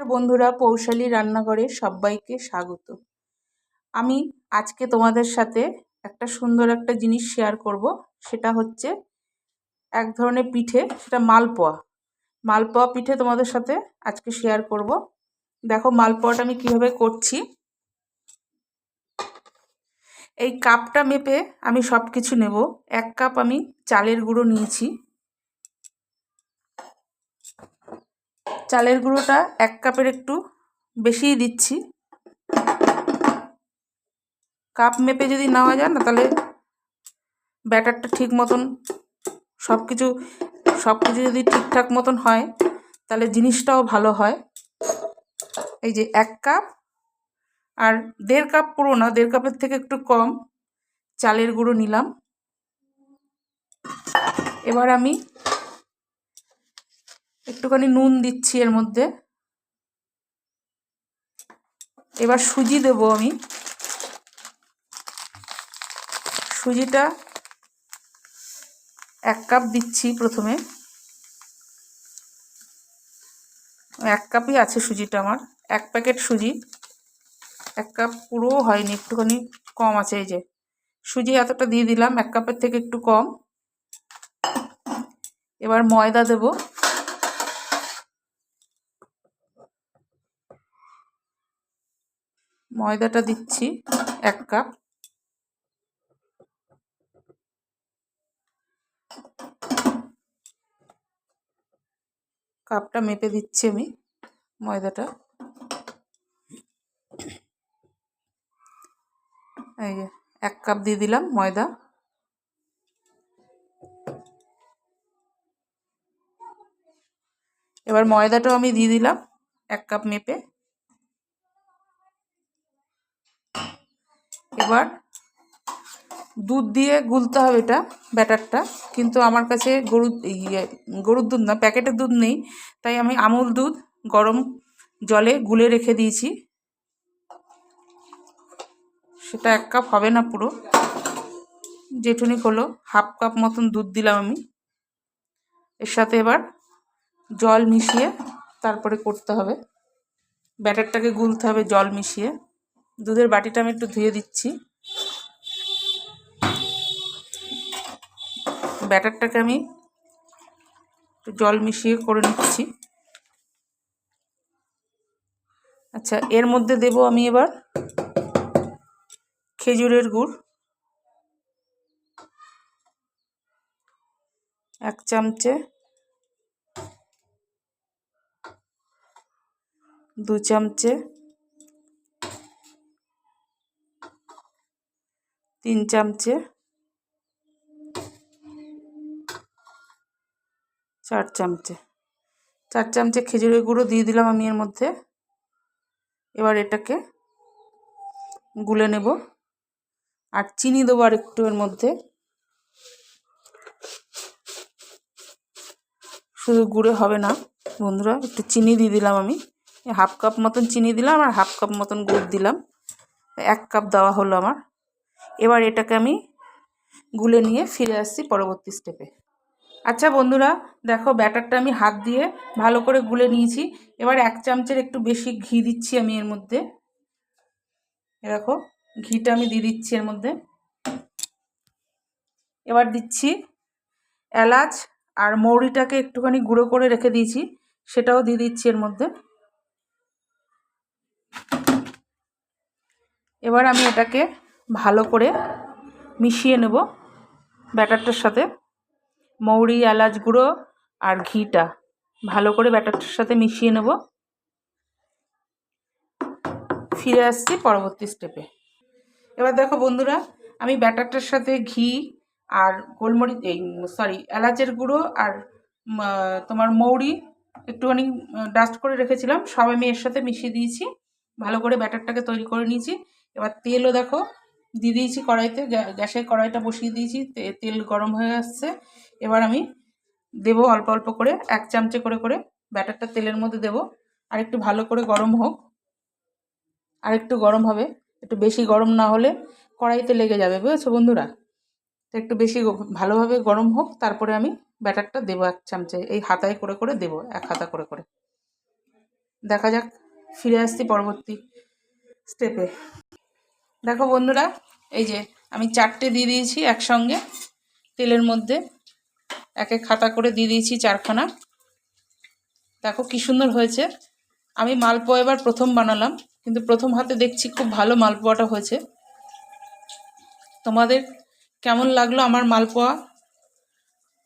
আর বন্ধুরা পৌশালী রান্নাঘরে সবাইকে স্বাগত। আমি আজকে তোমাদের সাথে একটা সুন্দর একটা জিনিস শেয়ার করব, সেটা হচ্ছে এক ধরনের পিঠে, সেটা মালপোয়া। মালপোয়া পিঠে তোমাদের সাথে আজকে শেয়ার করব। দেখো মালপোয়াটা আমি কীভাবে করছি। এই কাপটা মেপে আমি সব কিছু নেব। এক কাপ আমি চালের গুঁড়ো নিয়েছি। চালের গুঁড়োটা এক কাপের একটু বেশিই দিচ্ছি। কাপ মেপে যদি নেওয়া যায় না, তাহলে ব্যাটারটা ঠিক মতন সব কিছু সব কিছু যদি ঠিকঠাক মতন হয়, তাহলে জিনিসটাও ভালো হয়। এই যে এক কাপ আর দেড় কাপ পুরো না, দেড় কাপের থেকে একটু কম চালের গুঁড়ো নিলাম। এবার আমি একটুখানি নুন দিচ্ছি এর মধ্যে। এবার সুজি দেব আমি। সুজিটা এক কাপ দিচ্ছি প্রথমে। এক কাপই আছে সুজিটা আমার, এক প্যাকেট সুজি। এক কাপ পুরো হয়নি, একটুখানি কম আছে এই যে। সুজি এতটা দিয়ে দিলাম, এক কাপের থেকে একটু কম। এবার ময়দা দেব। ময়দাটা দিচ্ছি, এক কাপ। কাপটা মেপে দিচ্ছি আমি ময়দাটা। এই যে, এক কাপ দিয়ে দিলাম ময়দা। এবার ময়দাটাও আমি দিয়ে দিলাম, এক কাপ মেপে। এবার দুধ দিয়ে গুলতে হবে এটা, ব্যাটারটা। কিন্তু আমার কাছে গরুর ইয়ে গরুর দুধ না, প্যাকেটের দুধ নেই। তাই আমি আমুল দুধ গরম জলে গুলে রেখে দিয়েছি। সেটা এক কাপ হবে না পুরো। যেটুনি হলো হাফ কাপ মতন দুধ দিলাম আমি। এর সাথে এবার জল মিশিয়ে তারপরে করতে হবে। ব্যাটারটাকে গুলতে হবে জল মিশিয়ে। দুধের বাটিটা আমি একটু ধুয়ে দিচ্ছি। ব্যাটারটাকে আমি একটু জল মিশিয়ে করে নিচ্ছি। আচ্ছা এর মধ্যে দেব আমি এবার খেজুরের গুড়। এক চামচে দু চামচে তিন চামচে চার চামচে। চার চামচে খেজুরের গুঁড়ো দিয়ে দিলাম আমি এর মধ্যে। এবার এটাকে গুলে নেব আর চিনি দেবো আর একটু এর মধ্যে। শুধু গুঁড়ো হবে না বন্ধুরা, একটু চিনি দিয়ে দিলাম আমি। হাফ কাপ মতন চিনি দিলাম আর হাফ কাপ মতন গুড় দিলাম। এক কাপ দেওয়া হলো আমার। এবার এটাকে আমি গুলে নিয়ে ফিরে আসছি পরবর্তী স্টেপে আচ্ছা বন্ধুরা, দেখো ব্যাটারটা আমি হাত দিয়ে ভালো করে গুলে নিয়েছি। এবার এক চামচের একটু বেশি ঘি দিচ্ছি আমি এর মধ্যে। দেখো, ঘিটা আমি দিয়ে দিচ্ছি এর মধ্যে। এবার দিচ্ছি এলাচ আর মৌরিটাকে একটুখানি গুঁড়ো করে রেখে দিয়েছি, সেটাও দিয়ে দিচ্ছি এর মধ্যে। এবার আমি এটাকে ভালো করে মিশিয়ে নেব ব্যাটারটার সাথে। মৌরি, এলাচ গুঁড়ো আর ঘিটা ভালো করে ব্যাটারটার সাথে মিশিয়ে নেব। ফিরে আসছি পরবর্তী স্টেপে এবার দেখো বন্ধুরা, আমি ব্যাটারটার সাথে ঘি আর গোলমরিচ, এই সরি এলাচের গুঁড়ো আর তোমার মৌরি একটুখানি ডাস্ট করে রেখেছিলাম। সব আমি এর সাথে মিশিয়ে দিয়েছি। ভালো করে ব্যাটারটাকে তৈরি করে নিয়েছি। এবার তেলও দেখো দিয়ে দিয়েছি কড়াইতে গ্যাসের কড়াইটা বসিয়ে দিয়েছি তেল গরম হয়ে আসছে। এবার আমি দেবো অল্প অল্প করে, এক চামচে করে করে ব্যাটারটা তেলের মধ্যে দেব। আর একটু ভালো করে গরম হোক। আর একটু গরম হবে। একটু বেশি গরম না হলে কড়াইতে লেগে যাবে, বুঝেছ বন্ধুরা? তো একটু বেশি ভালোভাবে গরম হোক, তারপরে আমি ব্যাটারটা দেবো এক চামচে। এই হাতায় করে করে দেবো, এক হাতা করে করে। দেখা যাক, ফিরে আসছি পরবর্তী স্টেপে। দেখো বন্ধুরা, এই যে আমি চারটে দিয়ে দিয়েছি একসঙ্গে তেলের মধ্যে। এক খাতা করে দিয়ে দিয়েছি চারখানা। দেখো কি সুন্দর হয়েছে। আমি মালপোয়া এবার প্রথম বানালাম, কিন্তু প্রথম হাতে দেখছি খুব ভালো মালপোয়াটা হয়েছে। তোমাদের কেমন লাগল আমার মালপোয়া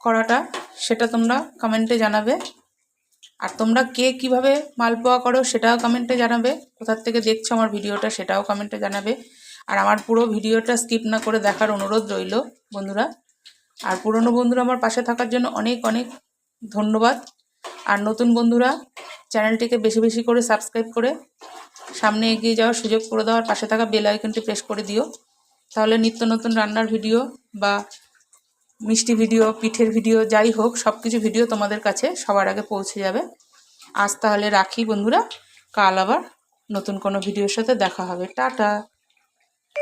করাটা, সেটা তোমরা কমেন্টে জানাবে। আর তোমরা কে কীভাবে মালপোয়া করো, সেটাও কমেন্টে জানাবে। কোথার থেকে দেখছ আমার ভিডিওটা, সেটাও কমেন্টে জানাবে। আর আমার পুরো ভিডিওটা স্কিপ না করে দেখার অনুরোধ রইল, বন্ধুরা। আর পুরনো বন্ধুরা আমার পাশে থাকার জন্য অনেক অনেক ধন্যবাদ। আর নতুন বন্ধুরা, চ্যানেলটিকে বেশি বেশি করে সাবস্ক্রাইব করে সামনে এগিয়ে যাওয়ার সুযোগ করে দেওয়ার পাশে থাকা বেল আইকনটি প্রেস করে দিও। তাহলে নিত্য নতুন রান্নার ভিডিও বা মিষ্টি ভিডিও, পিঠের ভিডিও, যাই হোক সব কিছু ভিডিও তোমাদের কাছে সবার আগে পৌঁছে যাবে। আজ তাহলে রাখি বন্ধুরা। কাল আবার নতুন কোনো ভিডিওর সাথে দেখা হবে। টাটা।